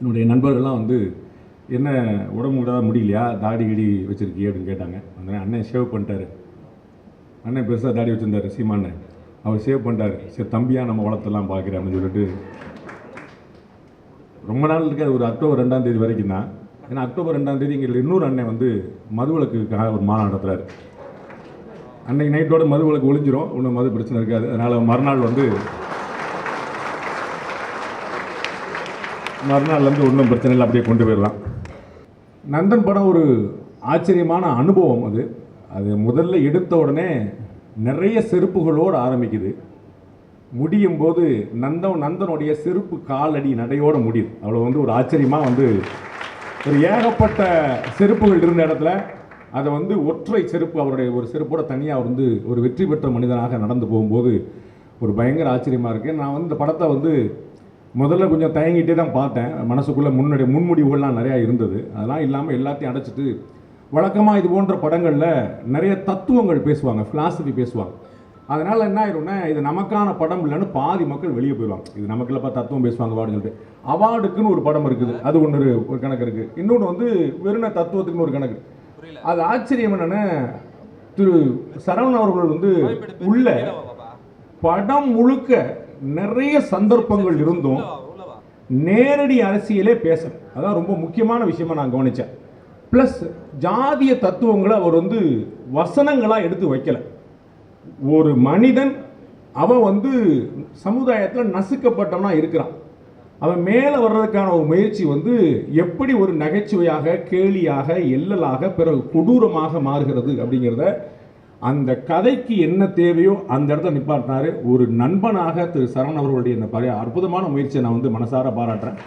என்னுடைய நண்பர்கள்லாம் வந்து என்ன உடம்பு கூட முடியலையா? தாடி கிடி வச்சிருக்கியே? அப்படின்னு கேட்டாங்க. அந்த அண்ணன் ஷேவ் பண்ணிட்டாரு. அண்ணன் பெருசாக தாடி வச்சுருந்தார் சீமாண்ணன் அவர் சேவ் பண்ணிட்டாரு. சரி தம்பியாக நம்ம வளர்த்தலாம் பார்க்குறேன் அப்படின்னு சொல்லிட்டு. ரொம்ப நாள் இருக்காது ஒரு அக்டோபர் ரெண்டாம் தேதி வரைக்கும் தான். ஏன்னா அக்டோபர் ரெண்டாம் தேதி எங்களுக்கு இன்னொரு அண்ணன் வந்து மதுவிலக்குக்காக ஒரு மாநாடு நடத்துகிறார் அன்னைக்கு நைட்டோட மதுவிலக்கு ஒழிஞ்சிரும் ஒன்றும் மது பிரச்சனை இருக்காது. அதனால் மறுநாள் வந்து மறுநாள்லேருந்து ஒன்றும் பிரச்சனை இல்லை அப்படியே கொண்டு போயிடலாம். நந்தன் படம் ஒரு ஆச்சரியமான அனுபவம் அது. அது முதல்ல எடுத்த உடனே நிறைய செருப்புகளோடு ஆரம்பிக்குது. முடியும் போது நந்தன் நந்தனுடைய செருப்பு காலடி நடையோடு முடியுது. அவ்வளோ வந்து ஒரு ஆச்சரியமாக வந்து ஒரு ஏகப்பட்ட செருப்புகள் இருந்த இடத்துல அதை வந்து ஒற்றை செருப்பு அவருடைய ஒரு செருப்போட தனியாக வந்து ஒரு வெற்றி பெற்ற மனிதனாக நடந்து போகும்போது ஒரு பயங்கர ஆச்சரியமாக இருக்குது நான் வந்து இந்த படத்தை வந்து முதல்ல கொஞ்சம் தயங்கிட்டே தான் பார்த்தேன். மனசுக்குள்ளே முன்னாடி முன்முடிவுகள்லாம் நிறையா இருந்தது. அதெல்லாம் இல்லாமல் எல்லாத்தையும் அடைச்சிட்டு வழக்கமாக இது போன்ற படங்களில் நிறைய தத்துவங்கள் பேசுவாங்க ஃபிலாசபி பேசுவாங்க. அதனால் என்ன ஆயிரும்னா இது நமக்கான படம் இல்லைன்னு பாதி மக்கள் வெளியே போயிடுவாங்க. இது நமக்கு இல்லப்பா தத்துவம் பேசுவாங்க அப்படின்னு சொல்லிட்டு. அவார்டுக்குன்னு ஒரு படம் இருக்குது. அது ஒன்று ஒரு கணக்கு இருக்குது இன்னொன்று வந்து வெறும் தத்துவத்துக்குன்னு ஒரு கணக்கு. அது ஆச்சரியம் என்னன்னா திரு சரவணன் அவர்கள் வந்து உள்ள படம் முழுக்க நிறைய சந்தர்ப்பங்கள் இருந்தும் நேரடி அரசியலே பேச அதான் ரொம்ப முக்கியமான விஷயமா நான் கவனிச்சேன். ப்ளஸ் ஜாதிய தத்துவங்களை அவர் வந்து வசனங்களாக எடுத்து வைக்கல. ஒரு மனிதன் அவன் வந்து சமுதாயத்தில் நசுக்கப்பட்டவனா இருக்கிறான். அவன் மேலே வர்றதுக்கான ஒரு முயற்சி வந்து எப்படி ஒரு நகைச்சுவையாக கேலியாக எல்லலாக பிறகு கொடூரமாக மாறுகிறது அப்படிங்கிறத அந்த கதைக்கு என்ன தேவையோ அந்த இடத்த நிப்பாட்டினாரு. ஒரு நண்பனாக திரு சரண் அவர்களுடைய இந்த பழைய அற்புதமான முயற்சியை நான் வந்து மனசார பாராட்டுறேன்.